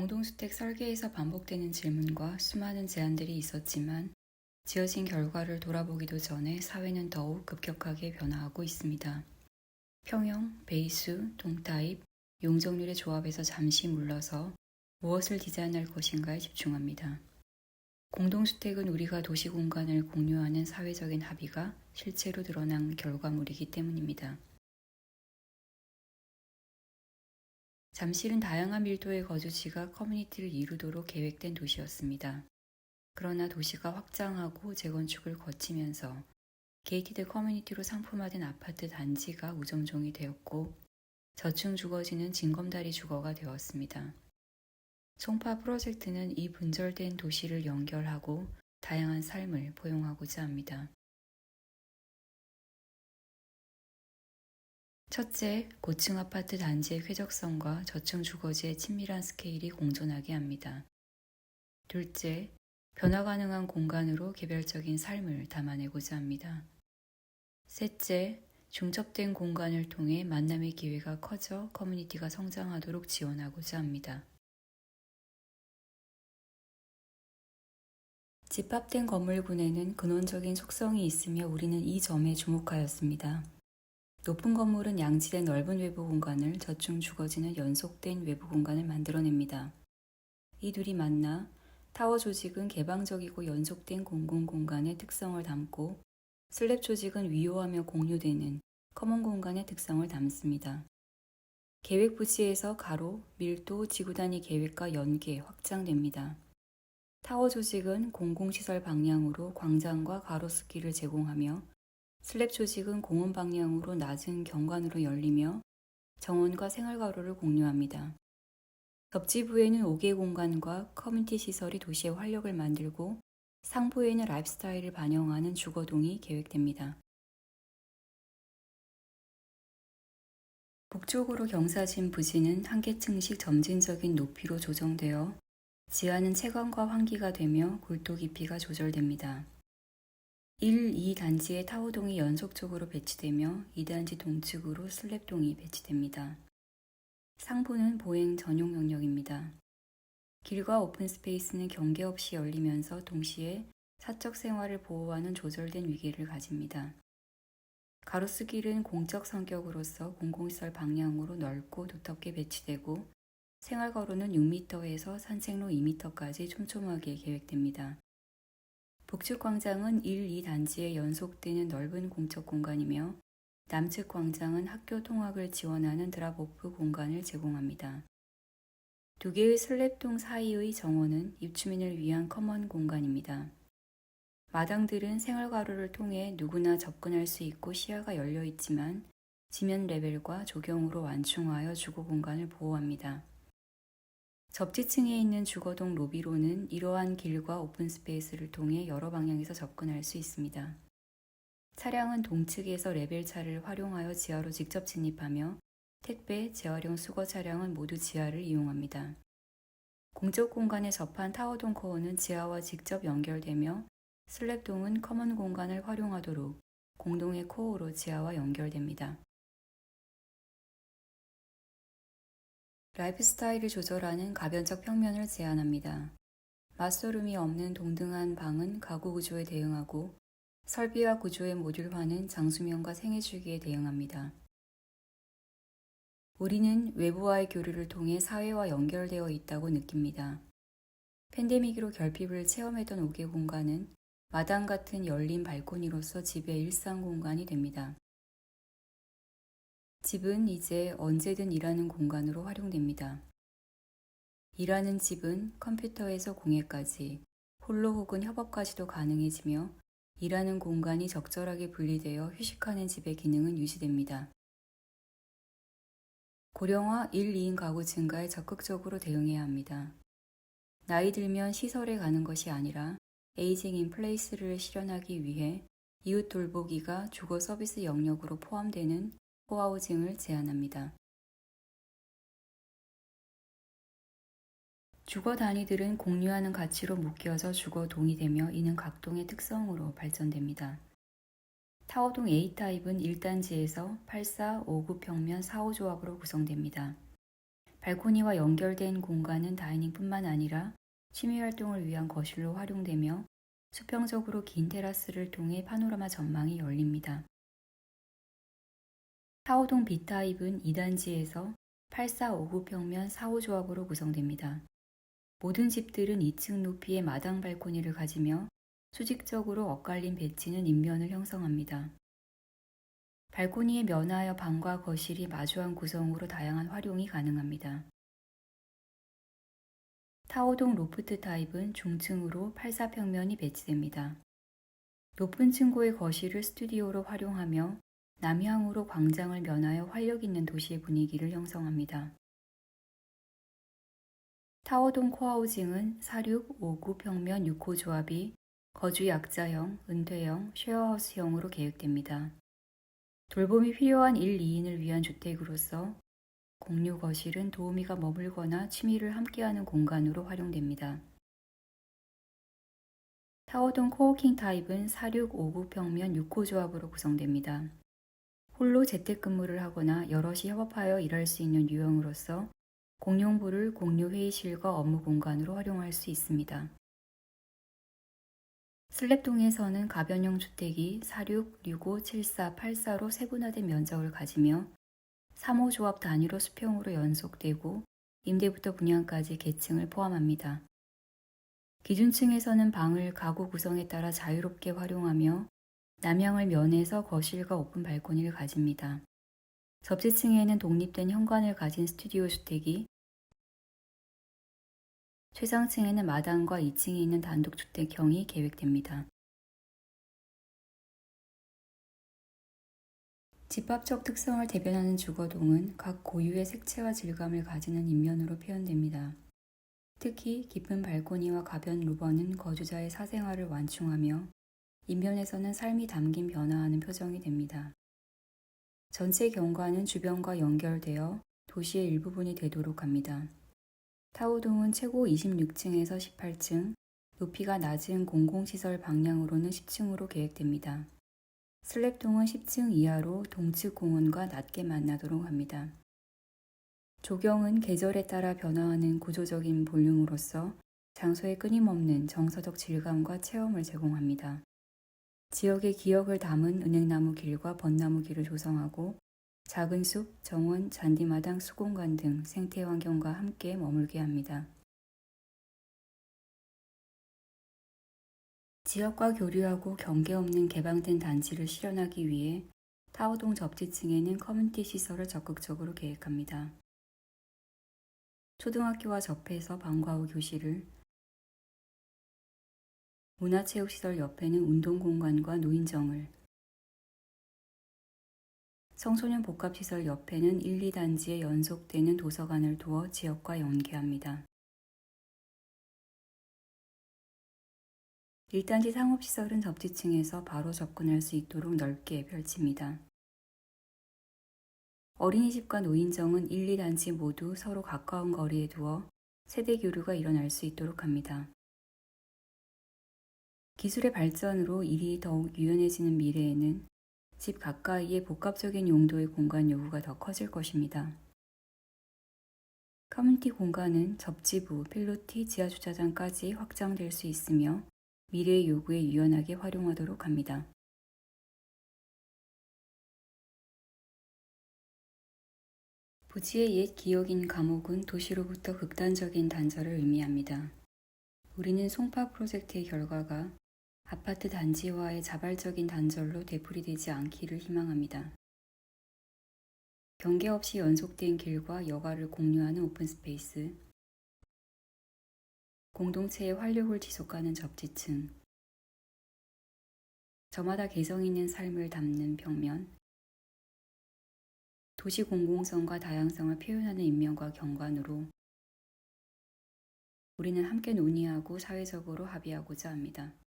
공동주택 설계에서 반복되는 질문과 수많은 제안들이 있었지만 지어진 결과를 돌아보기도 전에 사회는 더욱 급격하게 변화하고 있습니다. 평형, 베이수, 동타입, 용적률의 조합에서 잠시 물러서 무엇을 디자인할 것인가에 집중합니다. 공동주택은 우리가 도시 공간을 공유하는 사회적인 합의가 실제로 드러난 결과물이기 때문입니다. 잠실은 다양한 밀도의 거주지가 커뮤니티를 이루도록 계획된 도시였습니다. 그러나 도시가 확장하고 재건축을 거치면서 게이티드 커뮤니티로 상품화된 아파트 단지가 우점종이 되었고 저층 주거지는 징검다리 주거가 되었습니다. 송파 프로젝트는 이 분절된 도시를 연결하고 다양한 삶을 포용하고자 합니다. 첫째, 고층 아파트 단지의 쾌적성과 저층 주거지의 친밀한 스케일이 공존하게 합니다. 둘째, 변화 가능한 공간으로 개별적인 삶을 담아내고자 합니다. 셋째, 중첩된 공간을 통해 만남의 기회가 커져 커뮤니티가 성장하도록 지원하고자 합니다. 집합된 건물군에는 근원적인 속성이 있으며 우리는 이 점에 주목하였습니다. 높은 건물은 양질의 넓은 외부 공간을 저층 주거지는 연속된 외부 공간을 만들어냅니다. 이 둘이 만나 타워 조직은 개방적이고 연속된 공공 공간의 특성을 담고 슬랩 조직은 위호하며 공유되는 커먼 공간의 특성을 담습니다. 계획 부지에서 가로, 밀도, 지구 단위 계획과 연계, 확장됩니다. 타워 조직은 공공시설 방향으로 광장과 가로수길을 제공하며 슬랩 조직은 공원 방향으로 낮은 경관으로 열리며 정원과 생활가로를 공유합니다. 덕지부에는 5개 공간과 커뮤니티 시설이 도시의 활력을 만들고 상부에는 라이프스타일을 반영하는 주거동이 계획됩니다. 북쪽으로 경사진 부지는 한 계층식 점진적인 높이로 조정되어 지하는 채광과 환기가 되며 굴도 깊이가 조절됩니다. 1, 2단지의 타워동이 연속적으로 배치되며 2단지 동측으로 슬랩동이 배치됩니다. 상부는 보행 전용 영역입니다. 길과 오픈 스페이스는 경계 없이 열리면서 동시에 사적 생활을 보호하는 조절된 위계를 가집니다. 가로수 길은 공적 성격으로서 공공시설 방향으로 넓고 두텁게 배치되고 생활거로는 6m에서 산책로 2m까지 촘촘하게 계획됩니다. 북측 광장은 1, 2단지에 연속되는 넓은 공적 공간이며 남측 광장은 학교 통학을 지원하는 드랍오프 공간을 제공합니다. 두 개의 슬랩동 사이의 정원은 입주민을 위한 커먼 공간입니다. 마당들은 생활가로를 통해 누구나 접근할 수 있고 시야가 열려 있지만 지면 레벨과 조경으로 완충하여 주거 공간을 보호합니다. 접지층에 있는 주거동 로비로는 이러한 길과 오픈 스페이스를 통해 여러 방향에서 접근할 수 있습니다. 차량은 동측에서 레벨차를 활용하여 지하로 직접 진입하며 택배, 재활용 수거 차량은 모두 지하를 이용합니다. 공적 공간에 접한 타워동 코어는 지하와 직접 연결되며 슬랩동은 커먼 공간을 활용하도록 공동의 코어로 지하와 연결됩니다. 라이프 스타일을 조절하는 가변적 평면을 제안합니다. 마스터룸이 없는 동등한 방은 가구 구조에 대응하고 설비와 구조의 모듈화는 장수명과 생애 주기에 대응합니다. 우리는 외부와의 교류를 통해 사회와 연결되어 있다고 느낍니다. 팬데믹으로 결핍을 체험했던 5개 공간은 마당 같은 열린 발코니로서 집의 일상 공간이 됩니다. 집은 이제 언제든 일하는 공간으로 활용됩니다. 일하는 집은 컴퓨터에서 공예까지, 홀로 혹은 협업까지도 가능해지며 일하는 공간이 적절하게 분리되어 휴식하는 집의 기능은 유지됩니다. 고령화 1, 2인 가구 증가에 적극적으로 대응해야 합니다. 나이 들면 시설에 가는 것이 아니라 에이징 인 플레이스를 실현하기 위해 이웃 돌보기가 주거 서비스 영역으로 포함되는 코하우징을 제안합니다. 주거 단위들은 공유하는 가치로 묶여져 주거 동의되며 이는 각 동의 특성으로 발전됩니다. 타워동 A타입은 1단지에서 8, 4, 5, 9 평면 4, 5조합으로 구성됩니다. 발코니와 연결된 공간은 다이닝뿐만 아니라 취미 활동을 위한 거실로 활용되며 수평적으로 긴 테라스를 통해 파노라마 전망이 열립니다. 타오동 B타입은 2단지에서 8459 평면 4호 조합으로 구성됩니다. 모든 집들은 2층 높이의 마당 발코니를 가지며 수직적으로 엇갈린 배치는 인면을 형성합니다. 발코니에 면하여 방과 거실이 마주한 구성으로 다양한 활용이 가능합니다. 타오동 로프트 타입은 중층으로 84평면이 배치됩니다. 높은 층고의 거실을 스튜디오로 활용하며 남향으로 광장을 면하여 활력 있는 도시의 분위기를 형성합니다. 타워동 코하우징은 4659 평면 6호 조합이 거주 약자형, 은퇴형, 쉐어하우스형으로 계획됩니다. 돌봄이 필요한 1, 2인을 위한 주택으로서 공유 거실은 도우미가 머물거나 취미를 함께하는 공간으로 활용됩니다. 타워동 코워킹 타입은 4659 평면 6호 조합으로 구성됩니다. 홀로 재택근무를 하거나 여럿이 협업하여 일할 수 있는 유형으로서 공용부를 공유 회의실과 업무 공간으로 활용할 수 있습니다. 슬랩동에서는 가변형 주택이 46, 65, 74, 84로 세분화된 면적을 가지며 3호 조합 단위로 수평으로 연속되고 임대부터 분양까지 계층을 포함합니다. 기준층에서는 방을 가구 구성에 따라 자유롭게 활용하며 남향을 면해서 거실과 오픈 발코니를 가집니다. 접지층에는 독립된 현관을 가진 스튜디오 주택이 최상층에는 마당과 2층에 있는 단독주택형이 계획됩니다. 집합적 특성을 대변하는 주거동은 각 고유의 색채와 질감을 가지는 인면으로 표현됩니다. 특히 깊은 발코니와 가변 루버는 거주자의 사생활을 완충하며 인면에서는 삶이 담긴 변화하는 표정이 됩니다. 전체 경관은 주변과 연결되어 도시의 일부분이 되도록 합니다. 타오동은 최고 26층에서 18층, 높이가 낮은 공공시설 방향으로는 10층으로 계획됩니다. 슬랩동은 10층 이하로 동측 공원과 낮게 만나도록 합니다. 조경은 계절에 따라 변화하는 구조적인 볼륨으로서 장소에 끊임없는 정서적 질감과 체험을 제공합니다. 지역의 기억을 담은 은행나무 길과 벚나무 길을 조성하고 작은 숲, 정원, 잔디마당, 수공간 등 생태 환경과 함께 머물게 합니다. 지역과 교류하고 경계 없는 개방된 단지를 실현하기 위해 타오동 접지층에는 커뮤니티 시설을 적극적으로 계획합니다. 초등학교와 접해서 방과 후 교실을, 문화체육시설 옆에는 운동공간과 노인정을, 청소년 복합시설 옆에는 1, 2단지에 연속되는 도서관을 두어 지역과 연계합니다. 1단지 상업시설은 접지층에서 바로 접근할 수 있도록 넓게 펼칩니다. 어린이집과 노인정은 1, 2단지 모두 서로 가까운 거리에 두어 세대 교류가 일어날 수 있도록 합니다. 기술의 발전으로 일이 더욱 유연해지는 미래에는 집 가까이에 복합적인 용도의 공간 요구가 더 커질 것입니다. 커뮤니티 공간은 접지부, 필로티, 지하주차장까지 확장될 수 있으며 미래의 요구에 유연하게 활용하도록 합니다. 부지의 옛 기억인 감옥은 도시로부터 극단적인 단절을 의미합니다. 우리는 송파 프로젝트의 결과가 아파트 단지와의 자발적인 단절로 되풀이되지 않기를 희망합니다. 경계 없이 연속된 길과 여가를 공유하는 오픈스페이스, 공동체의 활력을 지속하는 접지층, 저마다 개성 있는 삶을 담는 벽면, 도시 공공성과 다양성을 표현하는 인명과 경관으로 우리는 함께 논의하고 사회적으로 합의하고자 합니다.